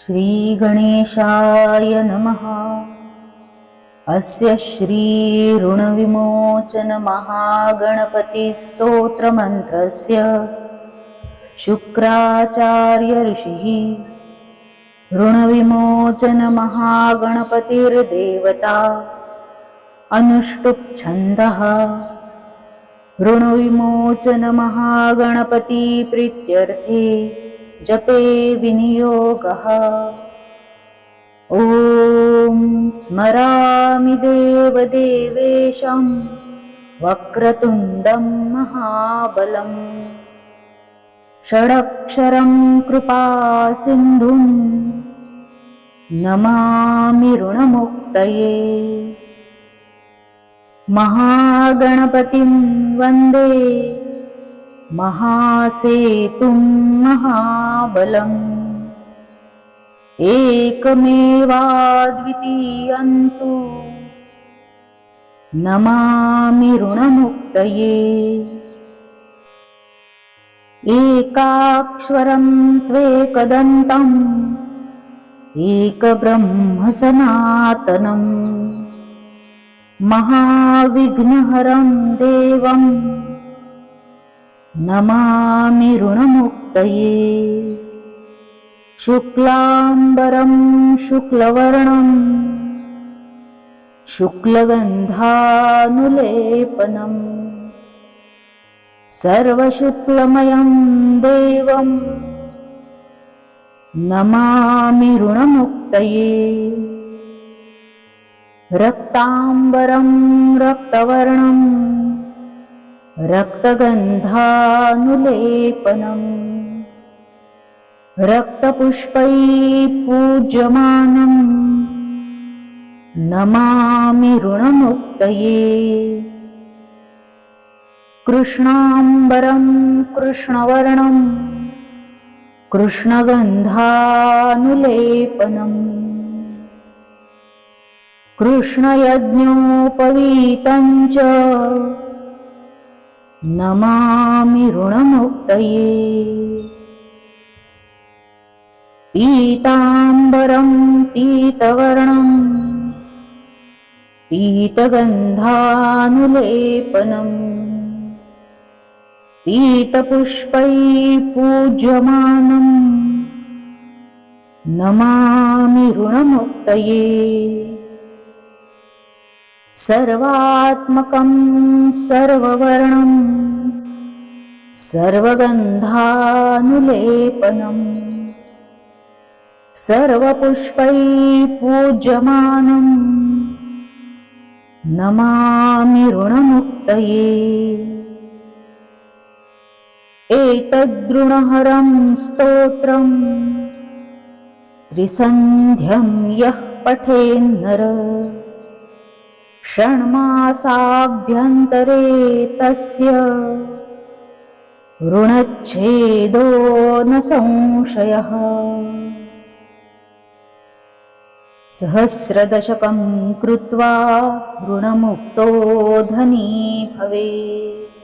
श्रीगणेशाय नमः। अस्य श्रीऋणविमोचनमहागणपतिस्तोत्रमन्त्रस्य शुक्राचार्यऋषिः ऋणविमोचनमहागणपतिर्देवता अनुष्टुप्छन्दः ऋणविमोचनमहागणपतिप्रीत्यर्थे जपे विनियोगः। ॐ स्मरामि देवदेवेशं वक्रतुण्डं महाबलम्। षडक्षरं कृपासिन्धुं नमामि ऋणमुक्तये। महागणपतिं वन्दे महासेतुं महाबलम् एकमेवाद्वितीयं तु नमामि ऋणमुक्तये। एकाक्षरं त्वेकदन्तम् एकब्रह्मसनातनम् महाविघ्नहरं देवम् नमामि ऋणमुक्तये। शुक्लाम्बरं शुक्लवर्णं शुक्लगन्धानुलेपनम् सर्वशुक्लमयं देवं। नमामि ऋणमुक्तये। रक्ताम्बरं रक्तवर्णम् रक्तगन्धानुलेपनम्। रक्तपुष्पैः पूज्यमानम् नमामि ऋणमुक्तये। कृष्णाम्बरं कृष्णवर्णं कृष्णगन्धानुलेपनम्। कृष्णयज्ञोपवीतं च नमामि ऋणमुक्तये। पीताम्बरं पीतवर्णं पीतगन्धानुलेपनम् पीतपुष्पैः पूज्यमानम् नमामि ऋणमुक्तये सर्वात्मकं सर्ववर्णं सर्वगन्धानुलेपनम् सर्वपुष्पैः पूज्यमानम् नमामि ऋणमुक्तये। एतद्ऋणहरं स्तोत्रम् त्रिसन्ध्यं यः पठेन्नर षण्मासाभ्यन्तरे तस्य ऋणच्छेदो न संशयः। सहस्रदशकं कृत्वा ऋणमुक्तो धनी भवेत्